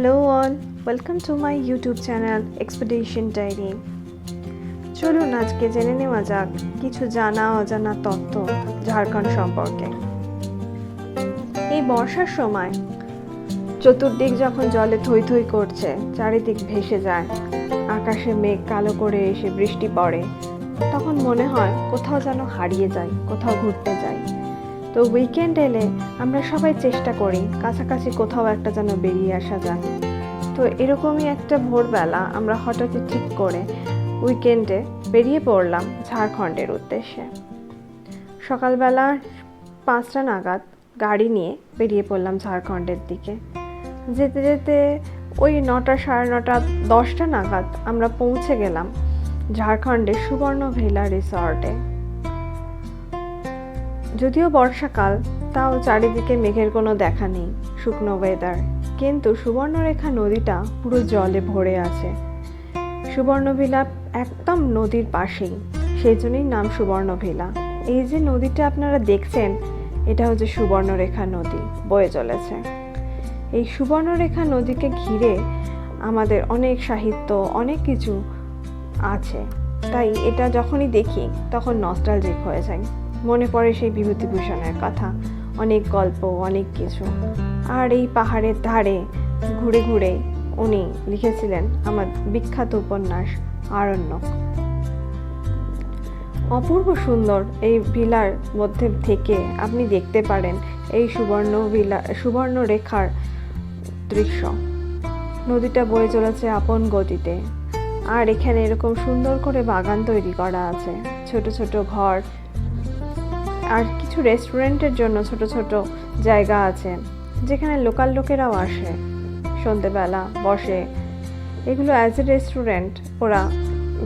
Hello all welcome to my YouTube channel expedition diary চলুন আজকে জেনে নেওয়া যাক কিছু জানা অজানা তথ্য ঝাড়খণ্ড সম্পর্কে। এই বর্ষার সময় চতুর্দিক যখন জলে থই থই করছে, চারিদিক ভেসে যায়, আকাশে মেঘ কালো করে এসে বৃষ্টি পড়ে, তখন মনে হয় কোথাও যেন হারিয়ে যাই কোথাও ঘুরতে যাই তো উইকেন্ড এলে আমরা সবাই চেষ্টা করি কাছাকাছি কোথাও একটা যেন বেরিয়ে আসা যায়। তো এরকমই একটা ভোরবেলা আমরা হঠাৎই ঠিক করে উইকেন্ডে বেরিয়ে পড়লাম ঝাড়খণ্ডের উদ্দেশ্যে। সকালবেলা পাঁচটা নাগাদ গাড়ি নিয়ে বেরিয়ে পড়লাম ঝাড়খণ্ডের দিকে। যেতে যেতে ওই নটা সাড়ে নটা দশটা নাগাদ আমরা পৌঁছে গেলাম ঝাড়খণ্ডের সুবর্ণ ভেলা রিসর্টে। যদিও বর্ষাকাল, তাও চারিদিকে মেঘের কোনো দেখা নেই, শুকনো ওয়েদার কিন্তু সুবর্ণরেখা নদীটা পুরো জলে ভরে আছে। সুবর্ণভিলা একদম নদীর পাশেই সেই জন্যই নাম সুবর্ণভিলা। এই যে নদীটা আপনারা দেখছেন এটা হচ্ছে সুবর্ণরেখা নদী, বয়ে চলেছে। এই সুবর্ণরেখা নদীকে ঘিরে আমাদের অনেক সাহিত্য, অনেক কিছু আছে। তাই এটা যখনই দেখি, তখন নস্টালজিক হয়ে যায় মনে পড়ে সেই বিভূতিভূষণের কথা। অনেক গল্প, অনেক কিছু। আর এই পাহাড়ের ধারে ঘুরে ঘুরে উনি লিখেছিলেন আমার বিখ্যাত উপন্যাস আরণ্যক। অপূর্ব সুন্দর এই ভিলার মধ্যে থেকে আপনি দেখতে পারেন এই সুবর্ণ ভিলা, সুবর্ণ রেখার দৃশ্য। নদীটা বয়ে চলেছে আপন গতিতে। আর এখানে এরকম সুন্দর করে বাগান তৈরি করা আছে। ছোট ছোট ঘর আর কিছু রেস্টুরেন্টের জন্য ছোট ছোট জায়গা আছে, যেখানে লোকাল লোকেরাও আসে। সন্ধেবেলা বসে। এগুলো অ্যাজ এ রেস্টুরেন্ট ওরা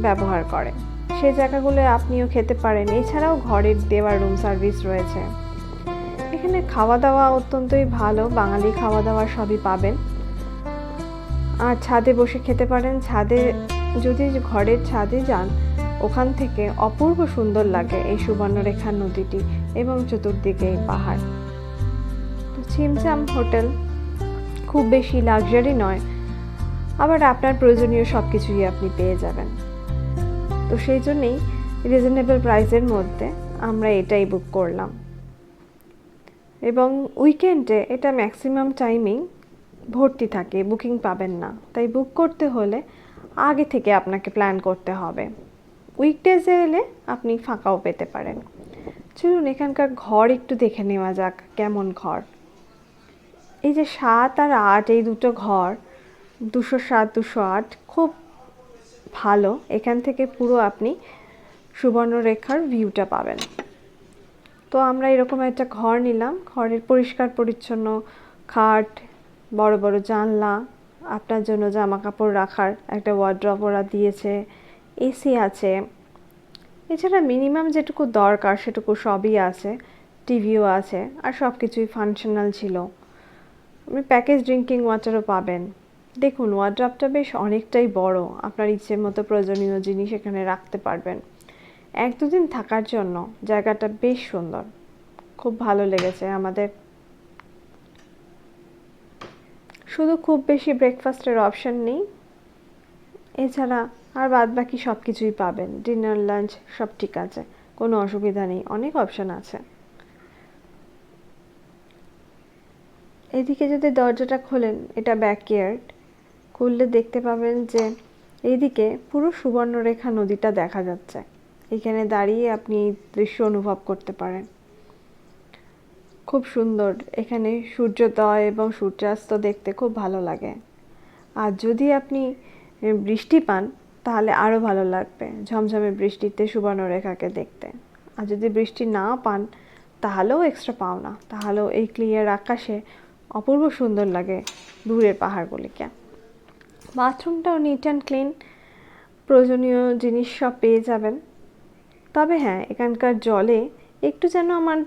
ব্যবহার করে। সেই জায়গাগুলো আপনিও খেতে পারেন। এছাড়াও ঘরের দেওয়া রুম সার্ভিস রয়েছে। এখানে খাওয়া দাওয়া অত্যন্তই ভালো। বাঙালি খাওয়া দাওয়া সবই পাবেন। আর ছাদে বসে খেতে পারেন। ছাদে যদি ঘরের ছাদে যান ওখান থেকে অপূর্ব সুন্দর লাগে এই সুবর্ণরেখা নদীটি এবং চতুর্দিকে এই পাহাড়। তো ছিমছাম হোটেল খুব বেশি লাক্সারি নয়, আবার আপনার প্রয়োজনীয় সব কিছুই আপনি পেয়ে যাবেন। তো সেই জন্যেই রিজনেবল প্রাইসের মধ্যে আমরা এটাই বুক করলাম। এবং উইকেন্ডে এটা ম্যাক্সিমাম টাইমিং ভর্তি থাকে বুকিং পাবেন না। তাই বুক করতে হলে আগে থেকে আপনাকে প্ল্যান করতে হবে। উইকডেজে এলে আপনি ফাঁকাও পেতে পারেন। চলুন এখানকার ঘর একটু দেখে নেওয়া যাক, কেমন ঘর। এই যে সাত আর আট, এই দুটো ঘর, দুশো সাত, দুশো আট, খুব ভালো। এখান থেকে পুরো আপনি সুবর্ণরেখার ভিউটা পাবেন। তো আমরা এরকম একটা ঘর নিলাম। ঘরের পরিষ্কার, পরিচ্ছন্ন, খাট, বড় বড় জানলা, আপনার জন্য জামা কাপড় রাখার একটা ওয়ার্ড্রপ ওরা দিয়েছে। এসি আছে। এছাড়া মিনিমাম যেটুকু দরকার সেটুকু সবই আছে টিভিও আছে, আর সব কিছুই ফাংশনাল ছিল। আপনি প্যাকেজ ড্রিঙ্কিং ওয়াটারও পাবেন। দেখুন ওয়ার্ড্রপটা বেশ অনেকটাই বড়। আপনার ইচ্ছের মতো প্রয়োজনীয় জিনিস এখানে রাখতে পারবেন। এক দুদিন থাকার জন্য জায়গাটা বেশ সুন্দর। খুব ভালো লেগেছে আমাদের। শুধু খুব বেশি ব্রেকফাস্টের অপশন নেই। এছাড়া আর বাদ বাকি সব কিছুই পাবেন। ডিনার, লাঞ্চ, সব ঠিক আছে। কোনো অসুবিধা নেই। অনেক অপশন আছে। এদিকে যদি দরজাটা খোলেন, এটা ব্যাকয়ার্ড খুললে দেখতে পাবেন যে এইদিকে পুরো সুবর্ণরেখা নদীটা দেখা যাচ্ছে। এখানে দাঁড়িয়ে আপনি দৃশ্য অনুভব করতে পারেন। খুব সুন্দর। এখানে সূর্যোদয় এবং সূর্যাস্ত দেখতে খুব ভালো লাগে। আর যদি আপনি বৃষ্টি পান তাহলে আরও ভালো লাগবে ঝমঝমে বৃষ্টিতে সুবর্ণরেখাকে দেখতে। আর যদি বৃষ্টি না পান, তাহলেও এক্সট্রা পাও না তাহলেও এই ক্লিয়ার আকাশে অপূর্ব সুন্দর লাগে দূরের পাহাড়গুলিকে। বাথরুমটাও নিট অ্যান্ড ক্লিন প্রয়োজনীয় জিনিস সব পেয়ে যাবেন। তবে হ্যাঁ এখানকার জলে একটু যেন আমার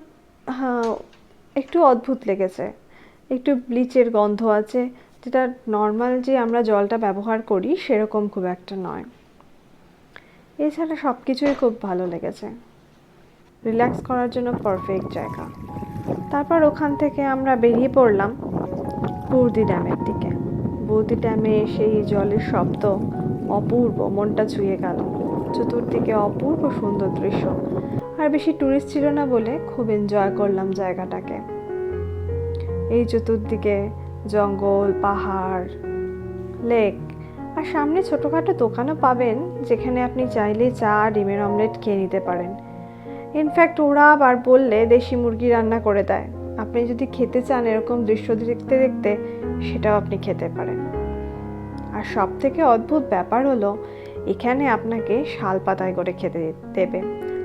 একটু অদ্ভুত লেগেছে। একটু ব্লিচের গন্ধ আছে যেটা নর্মাল যে আমরা জলটা ব্যবহার করি সেরকম খুব একটা নয়। এছাড়া সব কিছুই খুব ভালো লেগেছে। রিল্যাক্স করার জন্য পারফেক্ট জায়গা। তারপর ওখান থেকে আমরা বেরিয়ে পড়লাম পুরদি ড্যামের দিকে। বৌদি ড্যামে সেই জলের শব্দ অপূর্ব, মনটা ছুঁয়ে গেল। চতুর্দিকে অপূর্ব সুন্দর দৃশ্য। আর বেশি টুরিস্ট ছিল না বলে খুব এনজয় করলাম জায়গাটাকে। এই চতুর্দিকে জঙ্গল, পাহাড়, লেক আর সামনে ছোটোখাটো দোকানও পাবেন যেখানে আপনি চাইলে চা, ডিমের অমলেট খেয়ে নিতে পারেন। ইনফ্যাক্ট ওরা আবার বললে দেশি মুরগি রান্না করে দেয়। আপনি যদি খেতে চান এরকম দৃশ্য দেখতে দেখতে, সেটাও আপনি খেতে পারেন। আর সব থেকে অদ্ভুত ব্যাপার হলো, এখানে আপনাকে শাল পাতায় করে খেতে দেবে।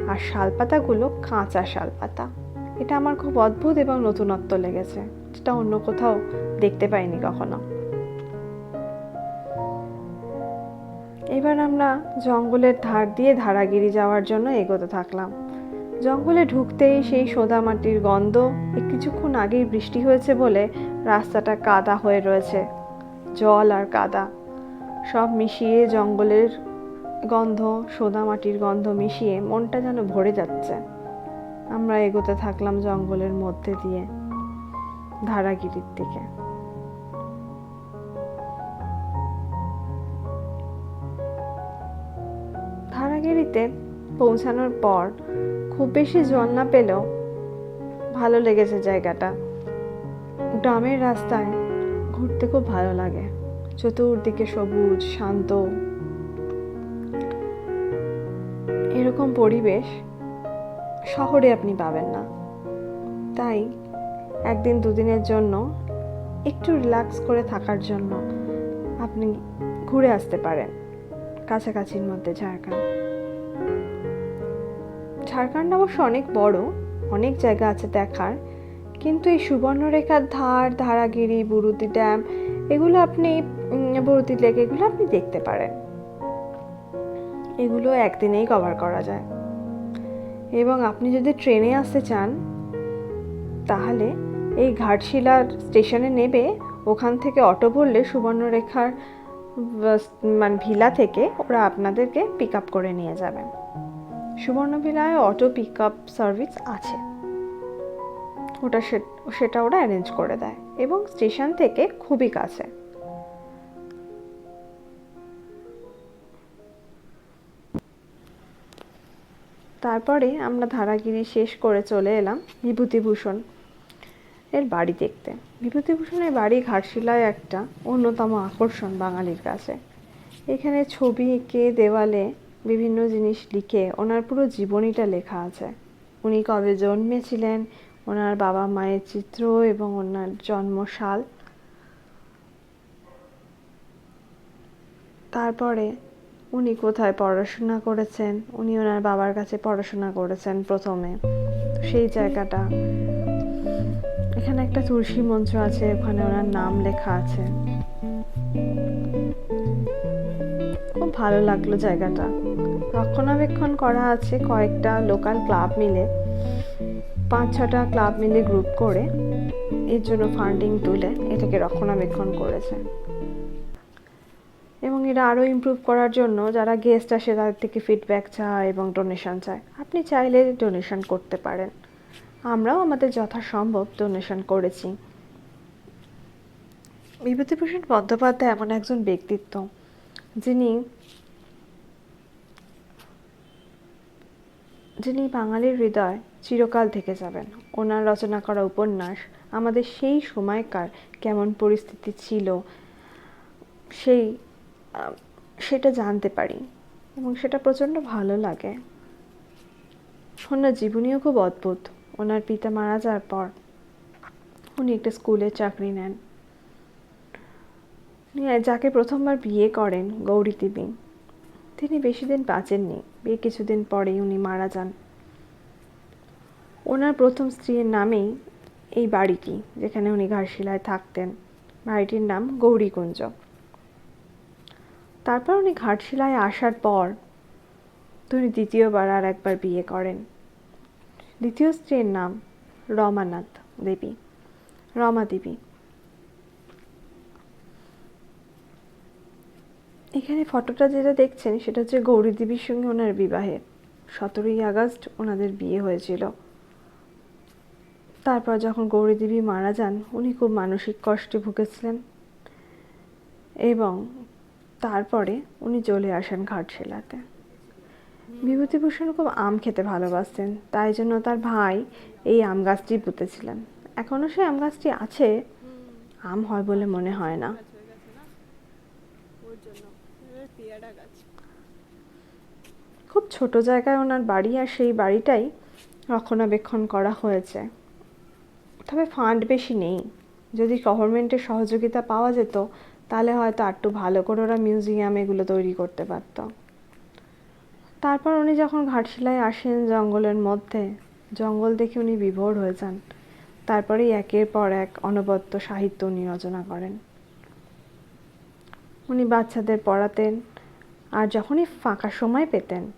আর শাল পাতাগুলো কাঁচা শাল পাতা। এটা আমার খুব অদ্ভুত এবং নতুনত্ব লেগেছে। যেটা অন্য কোথাও দেখতে পাইনি কখনো। এবার আমরা জঙ্গলের ধার দিয়ে ধারাগিরি যাওয়ার জন্য এগোতে থাকলাম। জঙ্গলে ঢুকতেই সেই সোদা মাটির গন্ধ কিছুক্ষণ আগেই বৃষ্টি হয়েছে বলে রাস্তাটা কাদা হয়ে রয়েছে, জল আর কাদা। সব মিশিয়ে জঙ্গলের গন্ধ, সোদা মাটির গন্ধ মিশিয়ে মনটা যেন ভরে যাচ্ছে। আমরা এগোতে থাকলাম জঙ্গলের মধ্যে দিয়ে। ধারাগিরির দিকে। ধারাগিরিতে পৌঁছানোর পর খুব বেশি জল না পেলেও ভালো লেগেছে জায়গাটা। গ্রামের রাস্তায় ঘুরতে খুব ভালো লাগে। চতুর্দিকে সবুজ, শান্ত। এরকম পরিবেশ শহরে আপনি পাবেন না। তাই একদিন দুদিনের জন্য একটু রিল্যাক্স করে থাকার জন্য আপনি ঘুরে আসতে পারেন কাছাকাছির মধ্যে ঝাড়খণ্ড। ঝাড়খণ্ড অবশ্য অনেক বড়, অনেক জায়গা আছে দেখার, কিন্তু এই সুবর্ণরেখার ধার, ধারাগিরি, বুরুতি ড্যাম, এগুলো আপনি বুরুতি লেক, এগুলো আপনি দেখতে পারেন। এগুলো একদিনেই কভার করা যায়। এবং আপনি যদি ট্রেনে আসতে চান, তাহলে এই ঘাটশিলার স্টেশনে নেবে, ওখান থেকে অটো বললে সুবর্ণরেখার মানে ভিলা থেকে ওরা আপনাদেরকে পিক আপ করে নিয়ে যাবেন সুবর্ণভিলায় অটো পিক আপ সার্ভিস আছে। ওটা সেটা ওরা অ্যারেঞ্জ করে দেয় এবং স্টেশন থেকে খুবই কাছে। তারপরে আমরা ধারাগিরি শেষ করে চলে এলাম বিভূতিভূষণ। এর বাড়ি দেখতে। বিভূতিভূষণের বাড়ি ঘাটশিলায় একটা অন্যতম আকর্ষণ বাঙালির কাছে। এখানে ছবি এঁকে দেওয়ালে বিভিন্ন জিনিস লিখে ওনার পুরো জীবনীটা লেখা আছে। উনি কবে জন্মেছিলেন, ওনার বাবা মায়ের চিত্র এবং ওনার জন্মসাল তারপরে উনি কোথায় পড়াশোনা করেছেন, উনি ওনার বাবার কাছে পড়াশোনা করেছেন প্রথমে। সেই জায়গাটা এখানে একটা তুলসী মঞ্চ আছে, ওখানে ওনার নাম লেখা আছে। খুব ভালো লাগল জায়গাটা। রক্ষণাবেক্ষণ করা আছে কয়েকটা লোকাল ক্লাব মিলে। পাঁচ, ছটা ক্লাব মিলে গ্রুপ করে এর জন্য ফান্ডিং তুলে এটাকে রক্ষণাবেক্ষণ করেছে। এবং এটা আরও ইমপ্রুভ করার জন্য যারা গেস্ট আসে তাদের থেকে ফিডব্যাক চায় এবং ডোনেশন চায়। আপনি চাইলে ডোনেশন করতে পারেন। আমরাও আমাদের যথাসম্ভব ডোনেশন করেছি। বিভূতিভূষণ বন্দ্যোপাধ্যায় এমন একজন ব্যক্তিত্ব, যিনি যিনি বাঙালির হৃদয় চিরকাল থেকে যাবেন। ওনার রচনা করা উপন্যাস, আমাদের সেই সময়কার কেমন পরিস্থিতি ছিল, সেই সেটা জানতে পারি এবং সেটা প্রচণ্ড ভালো লাগে। ওনার জীবনীও খুব অদ্ভুত। ওনার পিতা মারা যাওয়ার পর উনি একটা স্কুলে চাকরি নেন। যাকে প্রথমবার বিয়ে করেন, গৌরী দেবী, তিনি বেশি দিন বাঁচেননি। বিয়ে কিছুদিন পরেই উনি মারা যান। ওনার প্রথম স্ত্রীর নামেই এই বাড়িটি, যেখানে উনি ঘাটশিলায় থাকতেন। বাড়িটির নাম গৌরীকুঞ্জ। তারপর উনি ঘাটশিলায় আসার পর তিনি দ্বিতীয়বার আর একবার বিয়ে করেন। দ্বিতীয় স্ত্রীর নাম রমানাথ দেবী। রমা দেবী। এখানে ফটোটা যেটা দেখছেন, সেটা হচ্ছে গৌরী দেবীর সঙ্গে ওনার বিবাহে। সতেরোই আগস্ট ওনাদের বিয়ে হয়েছিল। তারপর যখন গৌরী দেবী মারা যান, উনি খুব মানসিক কষ্টে ভুগেছিলেন এবং তারপরে উনি চলে আসেন ঘাটশিলাতে। বিভূতিভূষণ খুব আম খেতে ভালোবাসতেন, তাই জন্য তার ভাই এই আম গাছটি পুঁতেছিলেন। এখনও সেই আম গাছটি আছে, আম হয় বলে মনে হয় না। খুব ছোট জায়গায় ওনার বাড়ি আর সেই বাড়িটাই রক্ষণাবেক্ষণ করা হয়েছে। তবে ফান্ড বেশি নেই। যদি গভর্নমেন্টের সহযোগিতা পাওয়া যেত, তাহলে হয়তো আরটু ভালো করে ওরা মিউজিয়াম এগুলো তৈরি করতে পারত। তারপর উনি যখন ঘাটশিলায় আসেন জঙ্গলের মধ্যে, জঙ্গল দেখে উনি বিভোর হয়ে যান। তারপরেই একের পর এক অনবদ্য সাহিত্য উনি রচনা করেন। উনি বাচ্চাদের পড়াতেন, আর যখনই ফাঁকা সময় পেতেন,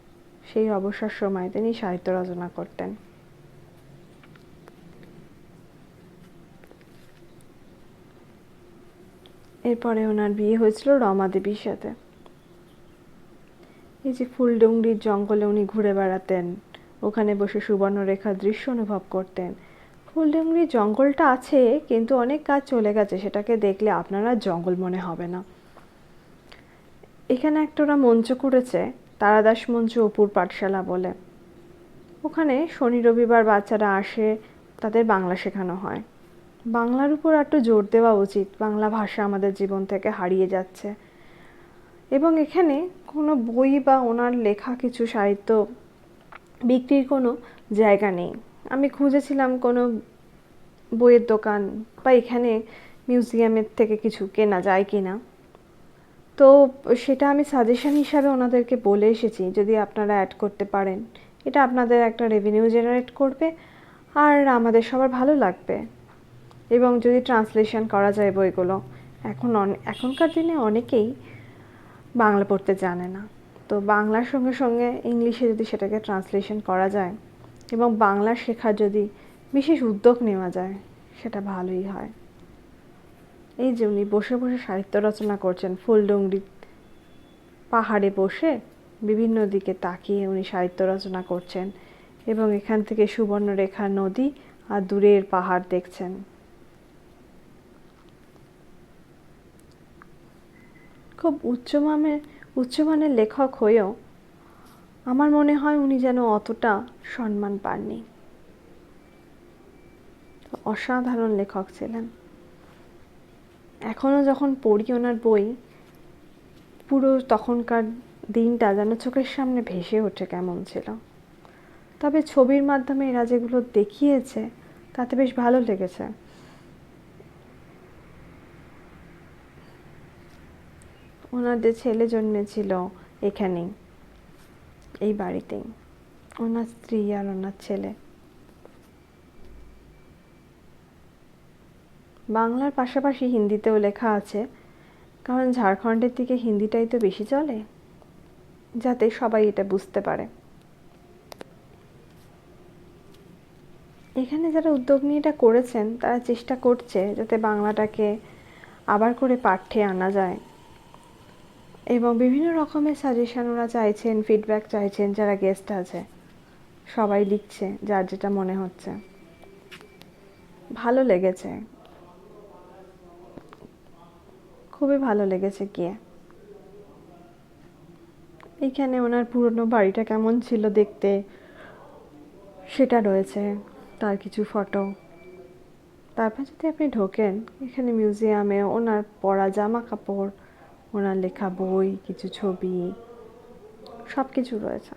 সেই অবসর সময় তিনি সাহিত্য রচনা করতেন। এরপরে ওনার বিয়ে হয়েছিল রমা দেবীর সাথে। এই যে ফুলডুংরির জঙ্গলে উনি ঘুরে বেড়াতেন, ওখানে বসে সুবর্ণরেখার দৃশ্য অনুভব করতেন। ফুলডুংরির জঙ্গলটা আছে, কিন্তু অনেক কাজ চলে গেছে, সেটাকে দেখলে আপনারা জঙ্গল মনে হবে না। এখানে একটা ওরা মঞ্চ করেছে, তারাদাস মঞ্চ অপুর পাঠশালা বলে। ওখানে শনি, রবিবার বাচ্চারা আসে, তাদের বাংলা শেখানো হয়। বাংলার উপর একটু জোর দেওয়া উচিত, বাংলা ভাষা আমাদের জীবন থেকে হারিয়ে যাচ্ছে। এবং এখানে কোনো বই বা ওনার লেখা কিছু সাহিত্য বিক্রির কোনো জায়গা নেই। আমি খুঁজেছিলাম কোনো বইয়ের দোকান বা এখানে মিউজিয়ামের থেকে কিছু কেনা যায় কি না তো সেটা আমি সাজেশন হিসাবে ওনাদেরকে বলে এসেছি, যদি আপনারা অ্যাড করতে পারেন। এটা আপনাদের একটা রেভিনিউ জেনারেট করবে আর আমাদের সবার ভালো লাগবে। এবং যদি ট্রান্সলেশন করা যায় বইগুলো, এখন অনে- এখনকার দিনে অনেকেই বাংলা পড়তে জানে না। তো বাংলার সঙ্গে সঙ্গে ইংলিশে যদি সেটাকে ট্রান্সলেশন করা যায় এবং বাংলা শেখার যদি বিশেষ উদ্যোগ নেওয়া যায়, সেটা ভালোই হয়। এই যে উনি বসে বসে সাহিত্য রচনা করছেন ফুলডুংরি পাহাড়ে বসে বিভিন্ন দিকে তাকিয়ে উনি সাহিত্য রচনা করছেন এবং এখান থেকে সুবর্ণরেখা নদী আর দূরের পাহাড় দেখছেন। খুব উচ্চমানের উচ্চমানের লেখক হয়েও আমার মনে হয় উনি যেন অতটা সম্মান পাননি। অসাধারণ লেখক ছিলেন। এখনও যখন পড়ি ওনার বই, পুরো তখনকার দিনটা যেন চোখের সামনে ভেসে ওঠে কেমন ছিল। তবে ছবির মাধ্যমে এরা যেগুলো দেখিয়েছে, তাতে বেশ ভালো লেগেছে। ওনার যে ছেলে জন্মেছিল এখানেই, এই বাড়িতেই। ওনার স্ত্রী আর ওনার ছেলে। বাংলার পাশাপাশি হিন্দিতেও লেখা আছে, কারণ ঝাড়খণ্ডের দিকে হিন্দিটাই তো বেশি চলে, যাতে সবাই এটা বুঝতে পারে। এখানে যারা উদ্যোগ নিয়ে এটা করেছেন, তারা চেষ্টা করছে যাতে বাংলাটাকে আবার করে পাঠ্যে আনা যায়। এবং বিভিন্ন রকমের সাজেশন ওরা চাইছেন ফিডব্যাক চাইছেন, যারা গেস্ট আছে। সবাই লিখছে, যার যেটা মনে হচ্ছে। ভালো লেগেছে। খুবই ভালো লেগেছে গিয়ে। এইখানে ওনার পুরনো বাড়িটা কেমন ছিল দেখতে, সেটা রয়েছে, তার কিছু ফটো তারপর যদি আপনি ঢোকেন, এখানে মিউজিয়ামে ওনার পরা জামা কাপড় ওনার লেখা বই, কিছু ছবি সব কিছু রয়েছে।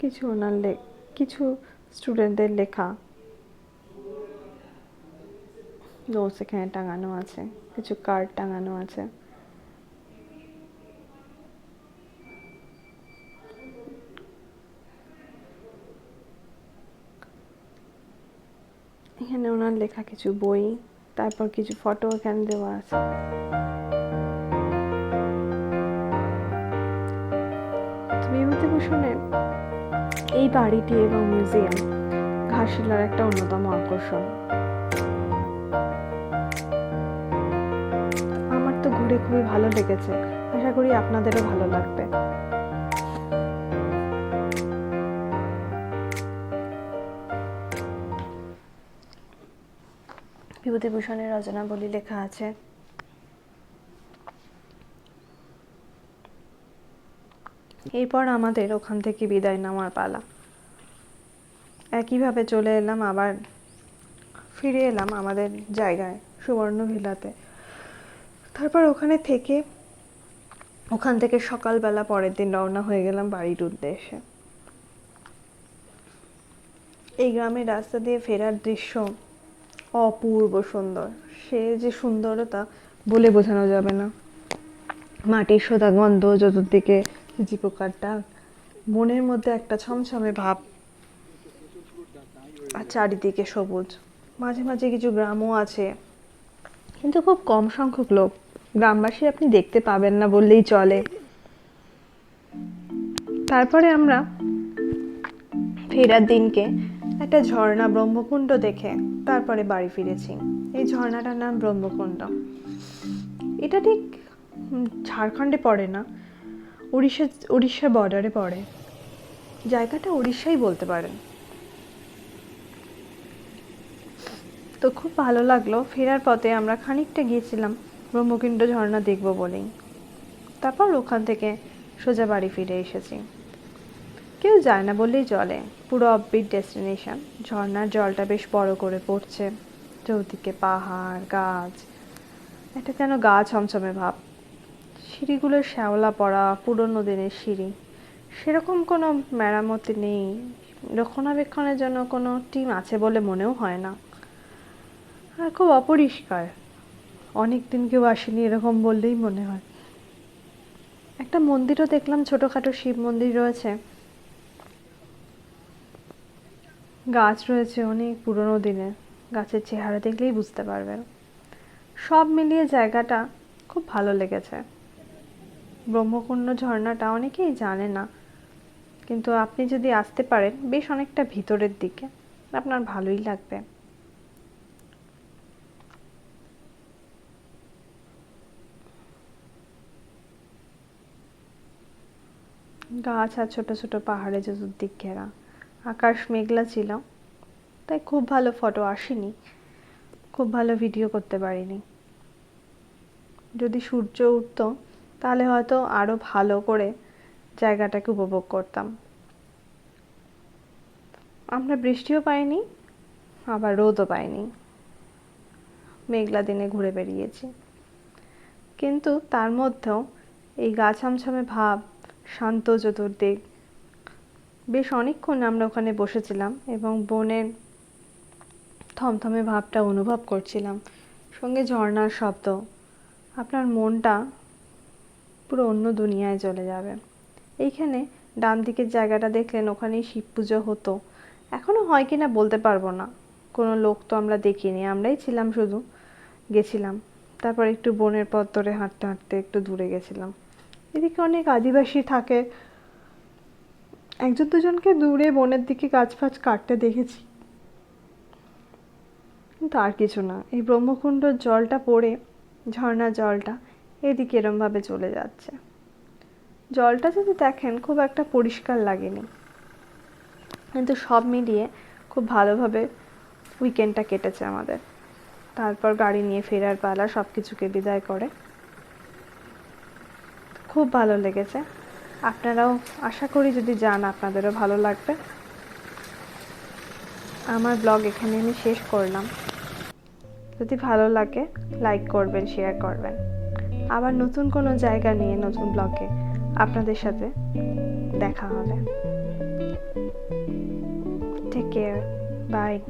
কিছু ওনার কিছু স্টুডেন্টদের লেখা। নোটস এখানে টাঙানো আছে, কিছু কার্ড টাঙানো আছে। এখানে ওনার লেখা কিছু বই, তারপর কিছু ফটো এখানে দেওয়া আছে। বিভূতিভূষণের এই বাড়িটি এবং মিউজিয়াম ঘাসিলার একটা অন্যতম আকর্ষণ। আমার তো ঘুরে খুবই ভালো লেগেছে। আশা করি আপনাদেরও ভালো লাগবে। বিভূতিভূষণের রচনাবলী লেখা আছে। এরপর আমাদের ওখান থেকে বিদায় নেওয়ার পালা। একইভাবে চলে এলাম আবার, ফিরে এলাম আমাদের জায়গায়, সুবর্ণ ভিলাতে। তারপর ওখানে থেকে, ওখান থেকে সকালবেলা পরের দিন রওনা হয়ে গেলাম বাড়ির উদ্দেশ্যে। এই গ্রামের রাস্তা দিয়ে ফেরার দৃশ্য অপূর্ব সুন্দর। সে যে সুন্দরতা বলে বোঝানো যাবে না। মাটির সোদা গন্ধ চতুর্দিকে পোকার ডাক মনের মধ্যে একটা ছমছমে ভাব। আর চারিদিকে সবুজ। মাঝে মাঝে কিছু গ্রামও আছে। কিন্তু খুব কম সংখ্যক লোক। গ্রামবাসী আপনি দেখতে পাবেন না বললেই চলে। তারপরে আমরা ফেরার দিনকে একটা ঝর্ণা ব্রহ্মকুণ্ড দেখে তারপরে বাড়ি ফিরেছি। এই ঝর্ণাটার নাম ব্রহ্মকুণ্ড। এটা ঠিক ঝাড়খণ্ডে পড়ে না, উড়িষ্যা উড়িষ্যা বর্ডারে পড়ে। জায়গাটা উড়িষ্যাই বলতে পারেন। তো খুব ভালো লাগল, ফেরার পথে আমরা খানিকটা গিয়েছিলাম, ব্রহ্মকুণ্ড ঝর্ণা দেখব বলেই। তারপর ওখান থেকে সোজা বাড়ি ফিরে এসেছি। কেউ যায় না বললেই চলে। পুরো অফবিট ডেস্টিনেশন ঝর্ণার জলটা বেশ বড় করে পড়ছে। চৌদিকে পাহাড়, গাছ। একটা যেন গা ছমছমে ভাব। সিঁড়িগুলোর শ্যাওলা পড়া, পুরনো দিনের সিঁড়ি। সেরকম কোনো মেরামতি নেই। রক্ষণাবেক্ষণের জন্য কোনো টিম আছে বলে মনেও হয় না। আর খুব অপরিষ্কার। অনেক দিন কেউ আসেনি এরকম বললেই মনে হয়। একটা মন্দিরও দেখলাম, ছোটোখাটো শিব মন্দির রয়েছে। গাছ রয়েছে অনেক পুরনো দিনের গাছের চেহারা দেখলেই বুঝতে পারবেন। সব মিলিয়ে জায়গাটা খুব ভালো লেগেছে। ব্রহ্মকুণ্ড ঝর্ণাটা অনেকেই জানে না। কিন্তু আপনি যদি আসতে পারেন, বেশ অনেকটা ভিতরের দিকে। আপনার ভালোই লাগবে। গাছ আর ছোট ছোট পাহাড়ে চতুর্দিক ঘেরা। আকাশ মেঘলা ছিল, তাই খুব ভালো ফটো আসেনি। খুব ভালো ভিডিও করতে পারিনি। যদি সূর্য উঠতো, তাহলে হয়তো আরও ভালো করে জায়গাটাকে উপভোগ করতাম। আমরা বৃষ্টিও পাইনি, আবার রোদও পাইনি। মেঘলা দিনে ঘুরে বেরিয়েছি কিন্তু তার মধ্যেও এই গা ছমছমে ভাব, শান্ত চতুর্দিক বেশ অনেকক্ষণ আমরা ওখানে বসেছিলাম এবং বনের থমথমে ভাবটা অনুভব করছিলাম। সঙ্গে ঝর্ণার শব্দ। আপনার মনটা পুরো অন্য দুনিয়ায় চলে যাবে। এইখানে ডান দিকের জায়গাটা দেখলেন ওখানেই শিব পুজো হতো। এখনও হয় কি না বলতে পারব না। কোনো লোক তো আমরা দেখিনি, আমরাই ছিলাম শুধু। গেছিলাম। তারপর একটু বনের পথ ধরে হাঁটতে হাঁটতে একটু দূরে গেছিলাম। এদিকে অনেক আদিবাসী থাকে একজন দুজনকে দূরে বনের দিকে গাছ ফাছ কাটতে দেখেছি। কিন্তু আর কিছু না, এই ব্রহ্মকুণ্ডর জলটা পড়ে ঝর্ণার জলটা এদিকে এরমভাবে চলে যাচ্ছে। জলটা যদি দেখেন, খুব একটা পরিষ্কার লাগেনি। কিন্তু সব মিলিয়ে খুব ভালোভাবে উইকেন্ডটা কেটেছে আমাদের। তারপর গাড়ি নিয়ে ফেরার পালা সব কিছুকে বিদায় করে। খুব ভালো লেগেছে। আপনারাও আশা করি যদি যান, আপনাদেরও ভালো লাগবে। আমার ব্লগ এখানে আমি শেষ করলাম। যদি ভালো লাগে, লাইক করবেন, শেয়ার করবেন। আবার নতুন কোনো জায়গা নিয়ে নতুন ব্লগে আপনাদের সাথে দেখা হবে। Take care bye